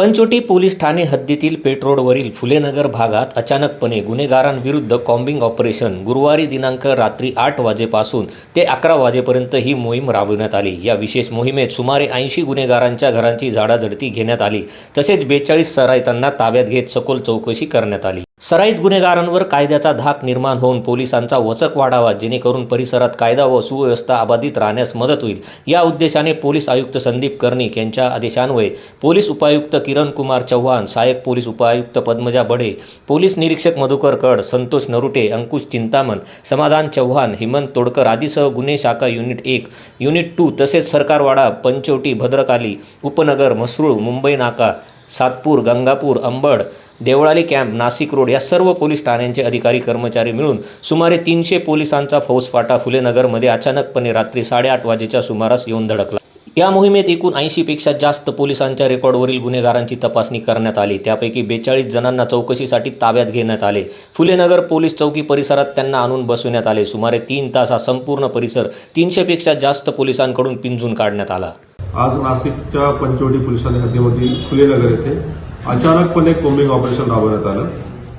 Panchavati police Thane हद्दीतील पेठरोडवरील फुलेनगर भागात अचानकपणे गुन्हेगारांविरुद्ध कॉम्बिंग ऑपरेशन गुरुवारी दिनांक रात्री आठ वाजेपासून ते अकरा वाजेपर्यंत ही मोहीम राबविण्यात आली. या विशेष मोहिमेत सुमारे ऐंशी गुन्हेगारांच्या घरांची झाडाझडती घेण्यात आली. तसेच बेचाळीस सराईतांना ताब्यात घेत सखोल चौकशी करण्यात आली. सराईत गुन्हेगारांवर कायद्याचा धाक निर्माण होऊन पोलिसांचा वचक वाढावा जेणेकरून परिसरात कायदा व सुव्यवस्था अबाधित राहण्यास मदत होईल. या उद्देशाने पोलीस आयुक्त संदीप कर्णिक यांच्या आदेशान्वये पोलीस उपायुक्त किरण कुमार चव्हाण सहाय्यक पोलीस उपायुक्त पद्मजा बडे पोलीस निरीक्षक मधुकर कड संतोष नरुटे अंकुश चिंतामण समाधान चव्हाण हेमंत तोडकर आदीसह गुन्हे शाखा युनिट एक युनिट टू तसेच सरकारवाडा पंचवटी भद्रकाली उपनगर म्हसरूळ मुंबई नाका सातपूर गंगापूर अंबड देवळाली कॅम्प नाशिक रोड या सर्व पोलीस ठाण्यांचे अधिकारी कर्मचारी मिळून सुमारे तीनशे पोलिसांचा फौजफाटा फुलेनगरमध्ये अचानकपणे रात्री साडेआठ वाजेच्या सुमारास येऊन धडकला. या मोहिमेत एकूण ऐंशीपेक्षा जास्त पोलिसांच्या रेकॉर्डवरील गुन्हेगारांची तपासणी करण्यात आली. त्यापैकी बेचाळीस जणांना चौकशीसाठी ताब्यात घेण्यात आले. फुलेनगर पोलीस चौकी परिसरात त्यांना आणून बसविण्यात आले. सुमारे तीन तास हा संपूर्ण परिसर तीनशेपेक्षा जास्त पोलिसांकडून पिंजून काढण्यात आला. आज नाशिकच्या पंचवटी पोलिसांनी ठाणे हद्दीमधील फुलेनगर येथे अचानकपणे कोम्बिंग ऑपरेशन राबवण्यात आलं.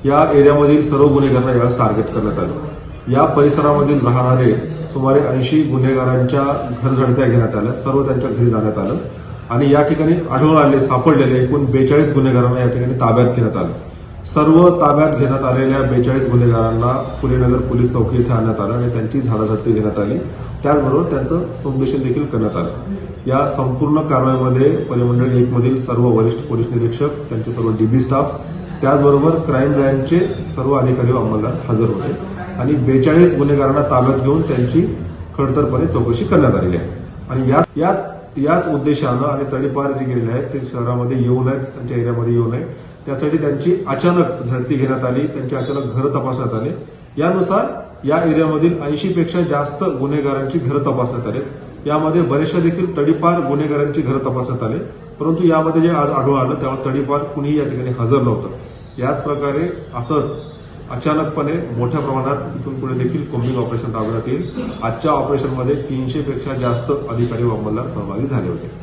या एरियामधील सर्व गुन्हेगारांना यावेळेस टार्गेट करण्यात आलं. या परिसरामधील राहणारे सुमारे ऐंशी गुन्हेगारांच्या घर झडत्या घेण्यात आल्या. सर्व त्यांच्या घरी जाण्यात आलं. आणि या ठिकाणी आढळून आले सापडलेले एकूण बेचाळीस गुन्हेगारांना या ठिकाणी ताब्यात घेण्यात आलं. सर्व ताब्यात घेण्यात आलेल्या बेचाळीस गुन्हेगारांना फुलेनगर पोलीस चौकी येथे आणण्यात आलं आणि त्यांची झाडाझडती घेण्यात आली. त्याचबरोबर त्यांचं संदेशन देखील करण्यात आलं. या संपूर्ण कारवाईमध्ये परिमंडळ एक मधील सर्व वरिष्ठ पोलीस निरीक्षक त्यांचे सर्व डीबी स्टाफ त्याचबरोबर क्राईम ब्रँचचे सर्व अधिकारी व अंमलदार हजर होते आणि बेचाळीस गुन्हेगारांना ताब्यात घेऊन त्यांची खडतरपणे चौकशी करण्यात आलेली आहे. आणि यात याच याच उद्देशानं आणि तडीपार जे गेलेले आहेत ते शहरामध्ये येऊ नयेत त्यांच्या एरियामध्ये येऊ नये त्यासाठी त्यांची अचानक झडती घेण्यात आली त्यांची अचानक घरं तपासण्यात आले. यानुसार या एरियामधील ऐंशी पेक्षा जास्त गुन्हेगारांची घरं तपासण्यात आलेत. यामध्ये बरेचशा देखील तडीपार गुन्हेगारांची घरं तपासण्यात आले. परंतु यामध्ये जे आज आढळून आलं त्यावर तडीपार कुणीही या ठिकाणी हजर नव्हतं. याच प्रकारे असंच अचानकपणे मोठ्या प्रमाणात इथून पुढे देखील कोम्बिंग ऑपरेशन राबवण्यात येईल. आजच्या ऑपरेशनमध्ये तीनशे पेक्षा जास्त अधिकारी व अंमलदार सहभागी झाले होते.